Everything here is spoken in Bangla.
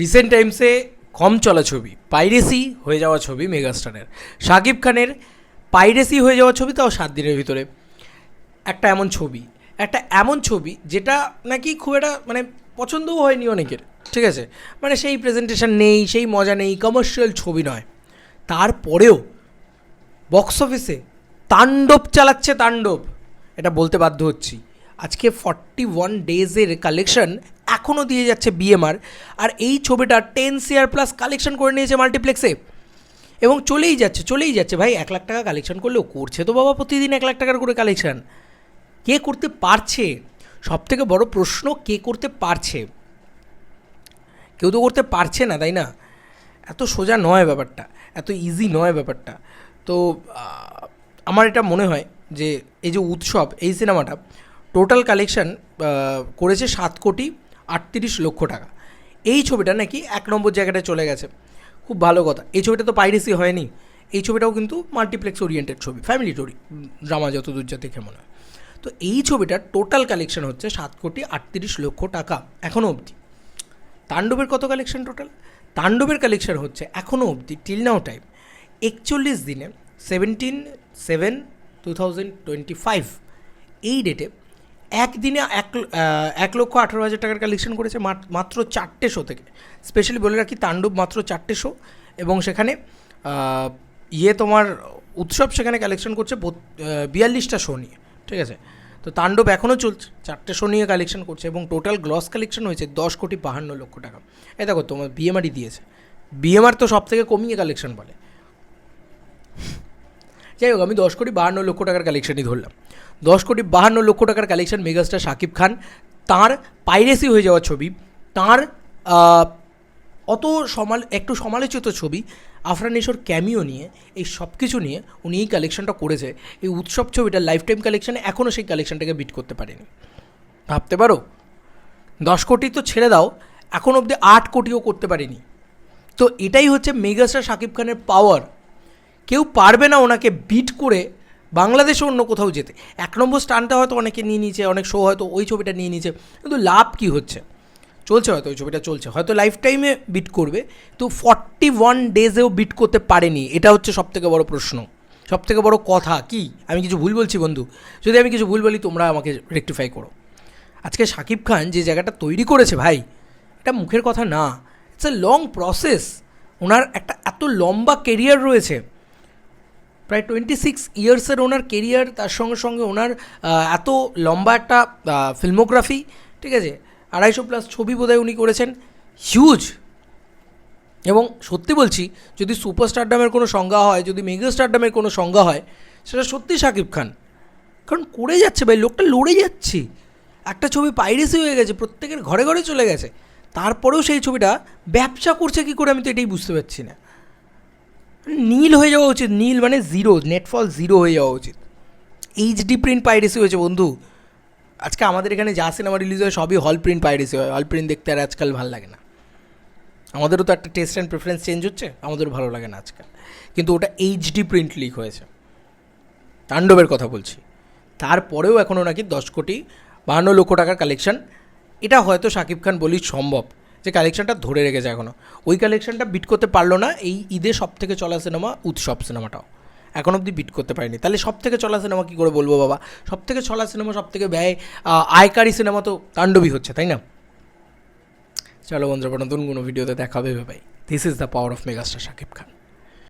রিসেন্ট টাইমসে কম চলা ছবি পাইরেসি হয়ে যাওয়া ছবি মেগাস্টারের। শাকিব খানের পাইরেসি হয়ে যাওয়া ছবি তাও সাত দিনের ভিতরে। একটা এমন ছবি, একটা এমন ছবি যেটা নাকি খুব একটা মানে পছন্দও হয়নি অনেকের, ঠিক আছে? মানে সেই প্রেজেন্টেশন নেই, সেই মজা নেই কমার্শিয়াল ছবি নয়। তারপরেও বক্স অফিসে তাণ্ডব চালাচ্ছে তাণ্ডব, এটা বলতে বাধ্য হচ্ছি। আজকে ফর্টি ওয়ান ডেজের কালেকশন এখনও দিয়ে যাচ্ছে বিএমআর আর এই ছবিটা টেন সিআর প্লাস কালেকশন করে নিয়েছে মাল্টিপ্লেক্সে এবং চলেই যাচ্ছে চলেই যাচ্ছে। ভাই, এক লাখ টাকা কালেকশন করলেও করছে তো বাবা প্রতিদিন এক লাখ টাকার করে কালেকশন কে করতে পারছে? সব থেকে বড় প্রশ্ন, কে করতে পারছে? কেউ তো করতে পারছে না, তাই না? এত সোজা নয় ব্যাপারটা, এত ইজি নয় ব্যাপারটা। তো আমার এটা মনে হয় যে, এই যে উৎসব, এই সিনেমাটা টোটাল কালেকশন করেছে সাত কোটি। আটত্রিশ লক্ষ টাকা। এই ছবিটা নাকি এক নম্বর জায়গাটায় চলে গেছে। খুব ভালো কথা। এই ছবিটা তো পাইরেসি হয়নি। এই ছবিটাও কিন্তু মাল্টিপ্লেক্স ওরিয়েন্টেড ছবি ফ্যামিলি স্টোরি ড্রামা যত দূর যা দেখে মনে হয়। তো এই ছবিটার টোটাল কালেকশন হচ্ছে সাত কোটি আটত্রিশ লক্ষ টাকা এখনও অবধি। তাণ্ডবের কত কালেকশন টোটাল তাণ্ডবের কালেকশন হচ্ছে এখনও অবধি টিল নাও টাইম একচল্লিশ দিনে seventeen seven two thousand twenty five এই ডেটে একদিনে এক এক লক্ষ আঠারো হাজার টাকার কালেকশন করেছে মাত- মাত্র চারটে শো থেকে। স্পেশালি বলে রাখি, তাণ্ডব মাত্র চারটে শো এবং সেখানে ইয়ে তোমার উৎসব সেখানে কালেকশন করছে বিয়াল্লিশটা শো নিয়ে, ঠিক আছে? তো তাণ্ডব এখনও চলছে, চারটে শো নিয়ে কালেকশন করছে এবং টোটাল গ্লস কালেকশন হয়েছে দশ কোটি বাহান্ন লক্ষ টাকা। এ দেখো তোমার বিএমআরই দিয়েছে। বিএমআর তো সব থেকে কমিয়ে কালেকশন বলে। যাই হোক, আমি দশ কোটি বাহান্ন লক্ষ টাকার কালেকশনই ধরলাম। দশ কোটি বাহান্ন লক্ষ টাকার কালেকশন মেগাস্টার শাকিব খান, তার পাইরেসি হয়ে যাওয়া ছবি, তার অত সমাল, একটু সমালোচিত ছবি, আফরান নিশোর ক্যামিও নিয়ে, এই সব কিছু নিয়ে উনি এই কালেকশনটা করেছে। এই উৎসব ছবিটা লাইফ টাইম কালেকশনে এখনও সেই কালেকশনটাকে বিট করতে পারেনি। ভাবতে পারো? দশ কোটি তো ছেড়ে দাও, এখন অবধি আট কোটিও করতে পারেনি। তো এটাই হচ্ছে মেগাস্টার শাকিব খানের পাওয়ার কেউ পারবে না ওনাকে বিট করে বাংলাদেশে অন্য কোথাও যেতে। এক নম্বর স্টানটা হয়তো অনেকে নিয়ে নিয়েছে, অনেক শো হয়তো ওই ছবিটা নিয়ে নিয়েছে, কিন্তু লাভ কী হচ্ছে? চলছে হয়তো ওই ছবিটা চলছে, হয়তো লাইফ টাইমে বিট করবে তো ফর্টি ওয়ান ডেজেও বিট করতে পারেনি, এটা হচ্ছে সবথেকে বড় প্রশ্ন। সবথেকে বড় কথা কি? আমি কিছু ভুল বলছি বন্ধু? যদি আমি কিছু ভুল বলি, তোমরা আমাকে রেকটিফাই করো। আজকে শাকিব খান যে জায়গাটা তৈরি করেছে ভাই, এটা মুখের কথা না ইটস এ লং প্রসেস ওনার একটা এত লম্বা কেরিয়ার রয়েছে। প্রায় টোয়েন্টি সিক্স ইয়ার্সের ওনার কেরিয়ার তার সঙ্গে সঙ্গে ওনার এত লম্বা একটা ফিল্মোগ্রাফি ঠিক আছে? আড়াইশো প্লাস ছবি বোধহয় উনি করেছেন। হিউজ এবং সত্যি বলছি, যদি সুপারস্টারডামের কোনো সংজ্ঞা হয়, যদি মেগা স্টারডামের কোনো সংজ্ঞা হয়, সেটা সত্যি শাকিব খান। কারণ করে যাচ্ছে ভাই, লোকটা লড়ে যাচ্ছে। একটা ছবি পাইরেসি হয়ে গেছে, প্রত্যেকের ঘরে ঘরে চলে গেছে। তারপরেও সেই ছবিটা ব্যবসা করছে কি করে আমি তো এটাই বুঝতে পারছি না। নীল হয়ে যাওয়া উচিত। নীল মানে জিরো নেটফল জিরো হয়ে যাওয়া উচিত। এইচডি প্রিন্ট পাইরেসি হয়েছে বন্ধু। আজকে আমাদের এখানে যা সিনেমা রিলিজ হয়, সবই হল প্রিন্ট পাইরেসি হয়। হল প্রিন্ট দেখতে আর আজকাল ভালো লাগে না। আমাদেরও তো একটা টেস্ট অ্যান্ড প্রেফারেন্স চেঞ্জ হচ্ছে, আমাদেরও ভালো লাগে না আজকাল। কিন্তু ওটা এইচডি প্রিন্ট লিক হয়েছে। তাণ্ডবের কথা বলছি। তারপরেও এখনও নাকি দশ কোটি বাহান্ন লক্ষ টাকার কালেকশন এটা হয়তো শাকিব খান বলি সম্ভব। যে কালেকশনটা ধরে রেখেছে এখনও ওই কালেকশনটা বিট করতে পারল না এই ঈদে সব থেকে চলা সিনেমা উৎসব সিনেমাটাও এখন অবধি বিট করতে পারিনি। তাহলে সব থেকে চলা সিনেমা কী করে বলব বাবা? সব থেকে চলা সিনেমা সব থেকে ব্যয় আয়কারী সিনেমা তো তাণ্ডবী হচ্ছে, তাই না? চলো বন্ধুরা নতুন কোনো ভিডিওতে দেখাবে ভাই this is the power of megastar Shakib Khan